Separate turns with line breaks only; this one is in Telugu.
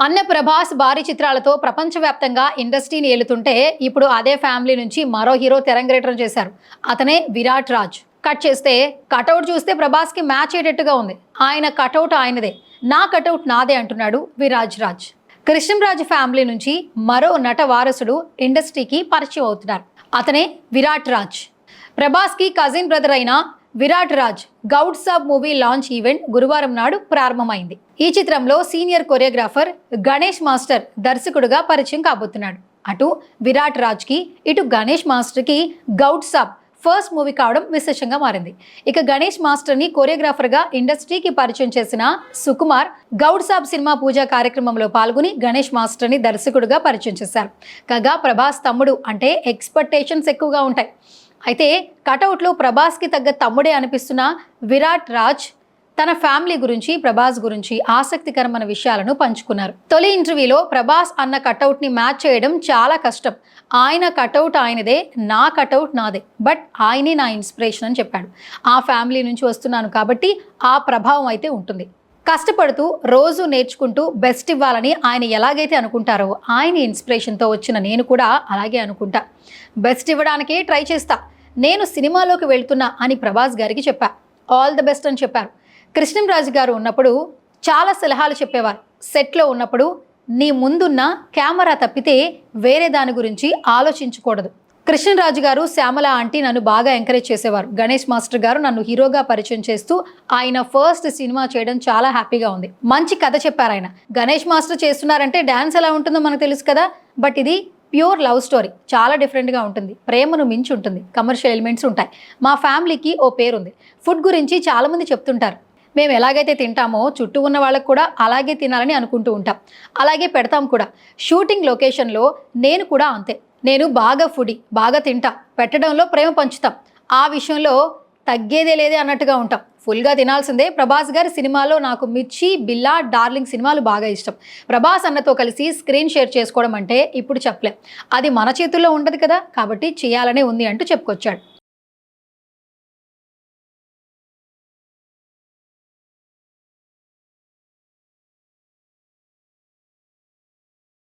అన్న ప్రభాస్ భారీ చిత్రాలతో ప్రపంచవ్యాప్తంగా ఇండస్ట్రీని ఏలుతుంటే ఇప్పుడు అదే ఫ్యామిలీ నుంచి మరో హీరో తెరంగేట్రం చేశారు. అతనే విరాట్ రాజ్. కట్ చేస్తే కటౌట్ చూస్తే ప్రభాస్కి మ్యాచ్ అయ్యేటట్టుగా ఉంది. ఆయన కటౌట్ ఆయనదే. నా కటౌట్ నాదే అంటున్నాడు విరాజ్ రాజ్. కృష్ణంరాజు ఫ్యామిలీ నుంచి మరో నట వారసుడు ఇండస్ట్రీకి పరిచయం అవుతున్నారు. అతనే విరాట్ రాజ్. ప్రభాస్కి కజిన్ బ్రదర్ అయిన Virat Raj Goud Saab movie launch event గురువారం నాడు ప్రారంభమైంది. ఈ చిత్రంలో సీనియర్ కొరియోగ్రాఫర్ గణేష్ మాస్టర్ దర్శకుడుగా పరిచయం కాబోతున్నాడు. అటు విరాట్ రాజ్కి ఇటు గణేష్ మాస్టర్కి గౌడ్ సాబ్ ఫస్ట్ మూవీ కావడం విశేషంగా మారింది. ఇక గణేష్ మాస్టర్ని కొరియోగ్రాఫర్గా ఇండస్ట్రీకి పరిచయం చేసిన సుకుమార్ గౌడ్ సాబ్ సినిమా పూజా కార్యక్రమంలో పాల్గొని గణేష్ మాస్టర్ని దర్శకుడుగా పరిచయం చేశారు. కాగా ప్రభాస్ తమ్ముడు అంటే ఎక్స్పెక్టేషన్స్ ఎక్కువగా ఉంటాయి. అయితే కటౌట్లో ప్రభాస్కి తగ్గ తమ్ముడే అనిపిస్తున్న విరాట్ రాజ్ తన ఫ్యామిలీ గురించి ప్రభాస్ గురించి ఆసక్తికరమైన విషయాలను పంచుకున్నారు. తొలి ఇంటర్వ్యూలో ప్రభాస్ అన్న కటౌట్ని మ్యాచ్ చేయడం చాలా కష్టం. ఆయన కటౌట్ ఆయనదే నా కటౌట్ నాదే. బట్ ఆయనే నా ఇన్స్పిరేషన్ అని చెప్పాడు. ఆ ఫ్యామిలీ నుంచి వస్తున్నాను కాబట్టి ఆ ప్రభావం అయితే ఉంటుంది. కష్టపడుతూ రోజు నేర్చుకుంటూ బెస్ట్ ఇవ్వాలని ఆయన ఎలాగైతే అనుకుంటారో ఆయన ఇన్స్పిరేషన్తో వచ్చిన నేను కూడా అలాగే అనుకుంటా. బెస్ట్ ఇవ్వడానికే ట్రై చేస్తాను నేను సినిమాలోకి వెళ్తున్నా అని ప్రభాస్ గారికి చెప్పా. ఆల్ ద బెస్ట్ అని చెప్పారు. కృష్ణంరాజు గారు ఉన్నప్పుడు చాలా సలహాలు చెప్పేవారు. సెట్లో ఉన్నప్పుడు నీ ముందున్న కెమెరా తప్పితే వేరే దాని గురించి ఆలోచించకూడదు. కృష్ణరాజు గారు శ్యామల ఆంటీ నన్ను బాగా ఎంకరేజ్ చేసేవారు. గణేష్ మాస్టర్ గారు నన్ను హీరోగా పరిచయం చేస్తూ ఆయన ఫస్ట్ సినిమా చేయడం చాలా హ్యాపీగా ఉంది. మంచి కథ చెప్పారు ఆయన. గణేష్ మాస్టర్ చేస్తున్నారంటే డ్యాన్స్ ఎలా ఉంటుందో మనకు తెలుసు కదా. బట్ ఇది ప్యూర్ లవ్ స్టోరీ. చాలా డిఫరెంట్గా ఉంటుంది. ప్రేమను మించి ఉంటుంది కమర్షియల్ ఎలిమెంట్స్ ఉంటాయి. మా ఫ్యామిలీకి ఓ పేరుంది. ఫుడ్ గురించి చాలామంది చెప్తుంటారు. మేము ఎలాగైతే తింటామో చుట్టూ ఉన్న వాళ్ళకు కూడా అలాగే తినాలని అనుకుంటూ ఉంటాం. అలాగే పెడతాం కూడా. షూటింగ్ లొకేషన్లో నేను కూడా అంతే. నేను బాగా ఫుడి బాగా తింటా. పెట్టడంలో ప్రేమ పంచుతాం. ఆ విషయంలో తగ్గేదే లేదే అన్నట్టుగా ఉంటాం. ఫుల్గా తినాల్సిందే. ప్రభాస్ గారి సినిమాలో నాకు మిర్చి బిల్లా డార్లింగ్ సినిమాలు బాగా ఇష్టం. ప్రభాస్ అన్నతో కలిసి స్క్రీన్ షేర్ చేసుకోవడం అంటే ఇప్పుడు చెప్పలేం. అది మన చేతుల్లో ఉండదు కదా కాబట్టి చేయాలనే ఉంది అంటూ చెప్పుకొచ్చాడు.